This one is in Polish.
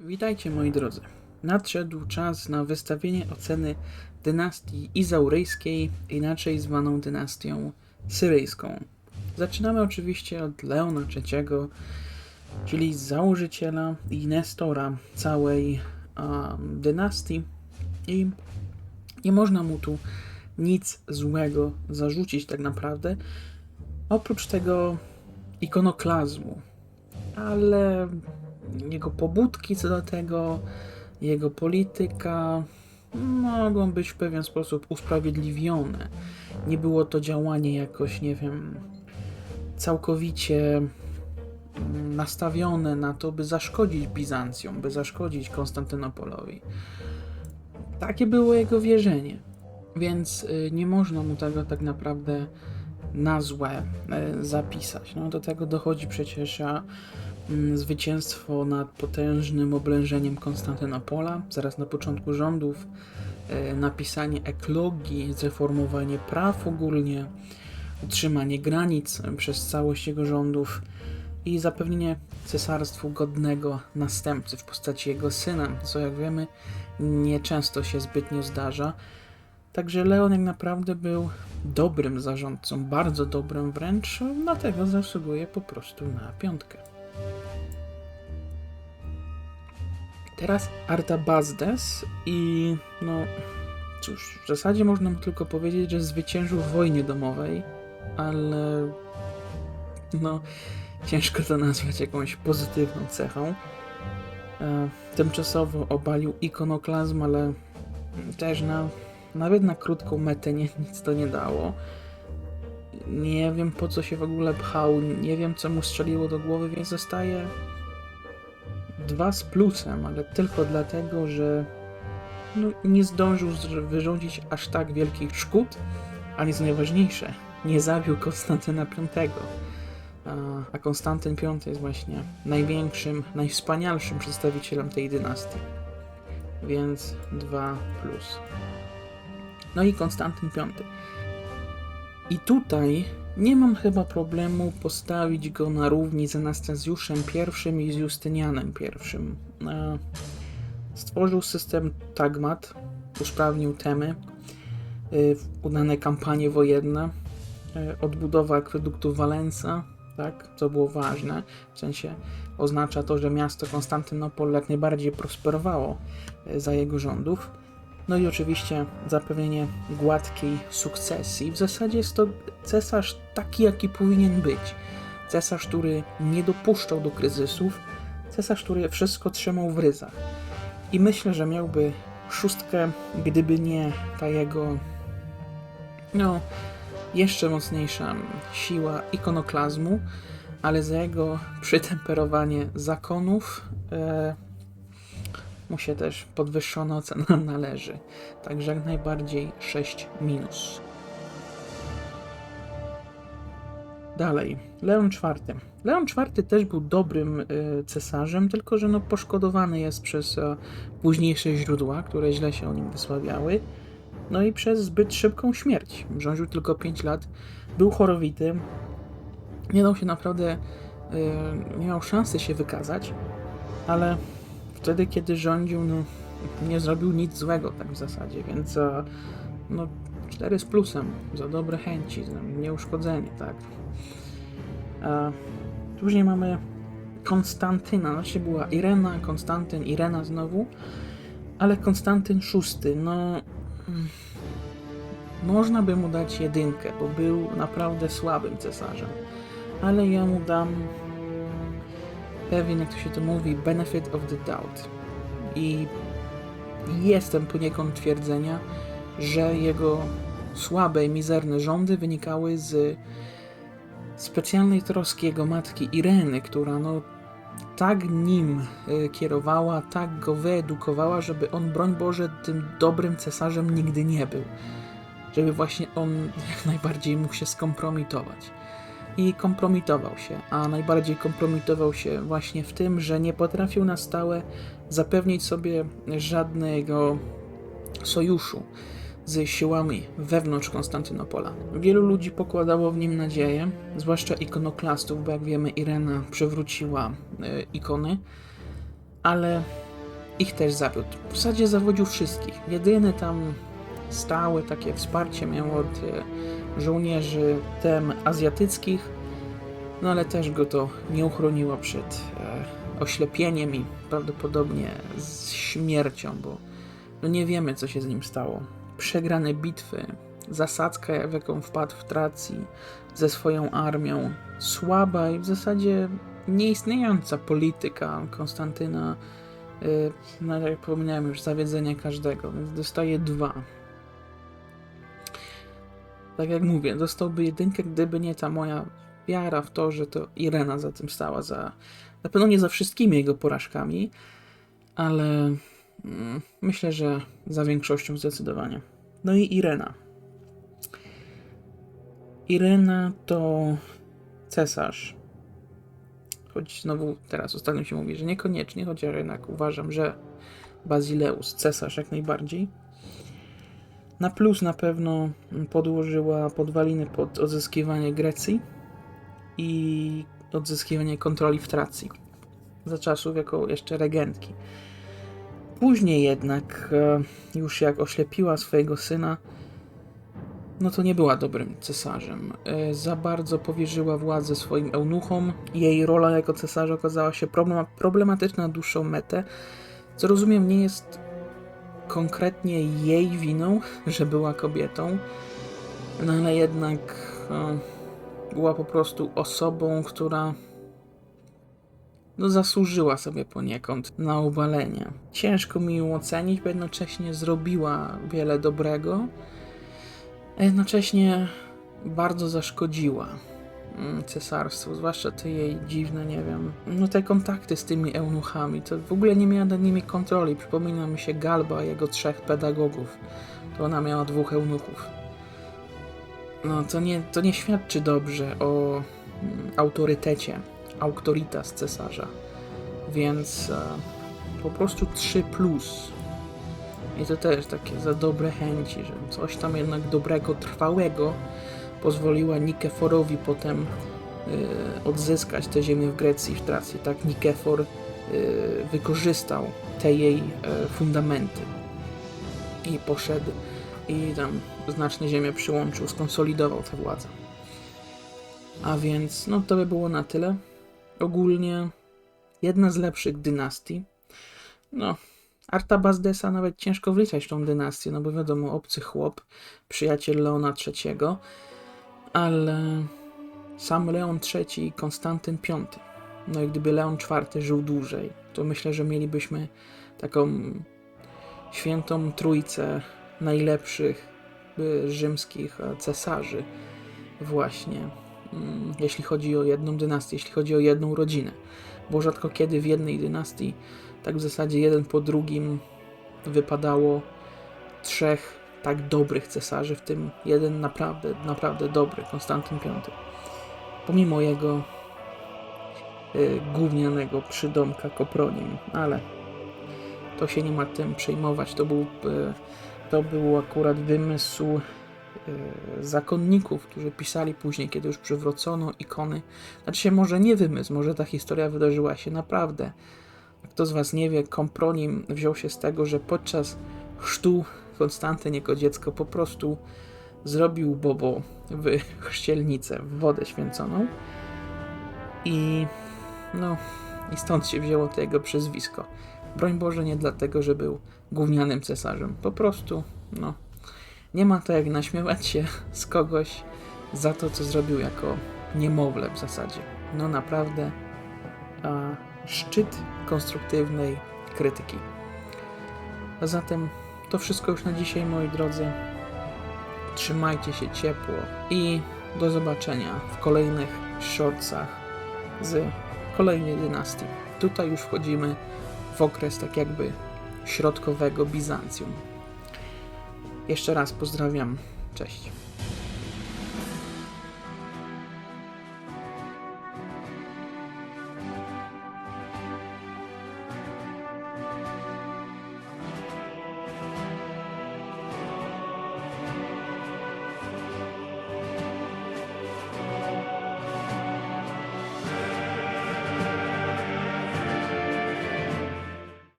Witajcie moi drodzy. Nadszedł czas na wystawienie oceny dynastii izauryjskiej, inaczej zwaną dynastią syryjską. Zaczynamy oczywiście od Leona III, czyli założyciela i nestora całej um, dynastii i nie można mu tu nic złego zarzucić tak naprawdę, oprócz tego ikonoklazmu, ale jego pobudki co do tego, jego polityka mogą być w pewien sposób usprawiedliwione. Nie było to działanie jakoś, nie wiem, całkowicie mm, nastawione na to, by zaszkodzić Bizancjum, by zaszkodzić Konstantynopolowi. Takie było jego wierzenie. Więc y, nie można mu tego tak naprawdę na złe y, zapisać. No, do tego dochodzi przecież zwycięstwo nad potężnym oblężeniem Konstantynopola, zaraz na początku rządów, y, napisanie eklogii, zreformowanie praw ogólnie, utrzymanie granic przez całość jego rządów i zapewnienie cesarstwu godnego następcy w postaci jego syna, co jak wiemy nieczęsto się zbytnio zdarza. Także Leon jak naprawdę był dobrym zarządcą, bardzo dobrym wręcz, dlatego zasługuje po prostu na piątkę. Teraz Artabazdes i no cóż, w zasadzie można mu tylko powiedzieć, że zwyciężył w wojnie domowej, ale no ciężko to nazwać jakąś pozytywną cechą. E, tymczasowo obalił ikonoklazm, ale też na nawet na krótką metę nie, nic to nie dało. Nie wiem po co się w ogóle pchał, nie wiem co mu strzeliło do głowy, więc zostaje dwa z plusem, ale tylko dlatego, że no, nie zdążył wyrządzić aż tak wielkich szkód, a nic najważniejsze, nie zabił Konstantyna V. A Konstantyn V jest właśnie największym, najwspanialszym przedstawicielem tej dynastii. Więc 2 plus. No i Konstantyn V. I tutaj nie mam chyba problemu postawić go na równi z Anastazjuszem I i z Justynianem I. E, Stworzył system Tagmat, usprawnił temy, e, udane kampanie wojenne, e, odbudowa akweduktu Walensa, tak, co było ważne, w sensie oznacza to, że miasto Konstantynopol jak najbardziej prosperowało za jego rządów. No i oczywiście zapewnienie gładkiej sukcesji. W zasadzie jest to cesarz taki, jaki powinien być. Cesarz, który nie dopuszczał do kryzysów, cesarz, który wszystko trzymał w ryzach. I myślę, że miałby szóstkę, gdyby nie ta jego, no, jeszcze mocniejsza siła ikonoklazmu, ale za jego przytemperowanie zakonów e, mu się też podwyższona ocena należy. Także jak najbardziej 6 minus. Dalej, Leon IV. Leon IV też był dobrym y, cesarzem, tylko że no, poszkodowany jest przez e, późniejsze źródła, które źle się o nim wysławiały. No i przez zbyt szybką śmierć. Rządził tylko 5 lat, był chorowity, nie dał się naprawdę, y, nie miał szansy się wykazać, ale wtedy, kiedy rządził, no, nie zrobił nic złego, tak w zasadzie, więc e, no, 4 z plusem za dobre chęci, nieuszkodzenie, tak. E, później mamy Konstantyna, znaczy była Irena, Konstantyn, Irena znowu, ale Konstantyn VI, no można by mu dać jedynkę, bo był naprawdę słabym cesarzem, ale ja mu dam pewien, jak to się to mówi, benefit of the doubt. I jestem poniekąd twierdzenia, że jego słabe i mizerne rządy wynikały z specjalnej troski jego matki Ireny, która no tak nim y, kierowała, tak go wyedukowała, żeby on, broń Boże, tym dobrym cesarzem nigdy nie był. Żeby właśnie on jak najbardziej mógł się skompromitować i kompromitował się, a najbardziej kompromitował się właśnie w tym, że nie potrafił na stałe zapewnić sobie żadnego sojuszu z siłami wewnątrz Konstantynopola. Wielu ludzi pokładało w nim nadzieję, zwłaszcza ikonoklastów, bo jak wiemy Irena przywróciła e, ikony, ale ich też zawiódł. W zasadzie zawodził wszystkich. Jedyny tam stałe takie wsparcie miał od e, żołnierzy tem azjatyckich, no ale też go to nie uchroniło przed e, oślepieniem i prawdopodobnie z śmiercią, bo no nie wiemy, co się z nim stało. Przegrane bitwy, zasadzka, w jaką wpadł w Tracji ze swoją armią, słaba i w zasadzie nieistniejąca polityka Konstantyna, y, no jak wspomniałem już, zawiedzenie każdego, więc dostaje dwa. Tak jak mówię, dostałby jedynkę, gdyby nie ta moja wiara w to, że to Irena za tym stała, za, na pewno nie za wszystkimi jego porażkami, ale mm, myślę, że za większością zdecydowanie. No i Irena. Irena to cesarz. Choć znowu teraz ostatnio się mówi, że niekoniecznie, chociaż jednak uważam, że Bazileus, cesarz jak najbardziej. Na plus na pewno podłożyła podwaliny pod odzyskiwanie Grecji i odzyskiwanie kontroli w Tracji. Za czasów jako jeszcze regentki. Później jednak, e, już jak oślepiła swojego syna, no to nie była dobrym cesarzem. E, Za bardzo powierzyła władzę swoim eunuchom. Jej rola jako cesarza okazała się problema- problematyczna na dłuższą metę, co rozumiem nie jest konkretnie jej winą, że była kobietą, no ale jednak e, była po prostu osobą, która no zasłużyła sobie poniekąd na obalenie. Ciężko mi ją ocenić, bo jednocześnie zrobiła wiele dobrego, a jednocześnie bardzo zaszkodziła cesarstwu, zwłaszcza te jej dziwne, nie wiem, no te kontakty z tymi eunuchami, to w ogóle nie miała nad nimi kontroli. Przypomina mi się Galba, jego trzech pedagogów. To ona miała dwóch eunuchów. No to nie, to nie świadczy dobrze o mm, autorytecie, autoritas cesarza. Więc e, po prostu 3 plus. I to też takie za dobre chęci, że coś tam jednak dobrego, trwałego pozwoliła Nikeforowi potem y, odzyskać te ziemię w Grecji, w Tracji. Tak Nikefor y, wykorzystał te jej y, fundamenty i poszedł i tam znaczne ziemię przyłączył, skonsolidował tę władzę. A więc, no to by było na tyle. Ogólnie jedna z lepszych dynastii. No, Artabazdesa nawet ciężko wliczać w tą dynastię, no bo wiadomo, obcy chłop, przyjaciel Leona III, ale sam Leon III i Konstantyn V. No i gdyby Leon IV żył dłużej, to myślę, że mielibyśmy taką świętą trójcę najlepszych rzymskich e, cesarzy właśnie, mm, jeśli chodzi o jedną dynastię, jeśli chodzi o jedną rodzinę. Bo rzadko kiedy w jednej dynastii, tak w zasadzie jeden po drugim, wypadało trzech tak dobrych cesarzy, w tym jeden naprawdę, naprawdę dobry, Konstantyn V. Pomimo jego y, gównianego przydomka Kopronim, ale to się nie ma tym przejmować. To był, y, to był akurat wymysł y, zakonników, którzy pisali później, kiedy już przywrócono ikony. Znaczy się może nie wymysł, może ta historia wydarzyła się naprawdę. Kto z Was nie wie, Kompronim wziął się z tego, że podczas chrztu Konstantyn jako dziecko po prostu zrobił Bobo w chrzcielnicę, w wodę święconą i no i stąd się wzięło to jego przezwisko. Broń Boże nie dlatego, że był gównianym cesarzem. Po prostu, no, nie ma to jak naśmiewać się z kogoś za to, co zrobił jako niemowlę w zasadzie. No naprawdę a, szczyt konstruktywnej krytyki. A zatem to wszystko już na dzisiaj, moi drodzy. Trzymajcie się ciepło i do zobaczenia w kolejnych shortsach z kolejnej dynastii. Tutaj już wchodzimy w okres tak jakby środkowego Bizancjum. Jeszcze raz pozdrawiam. Cześć.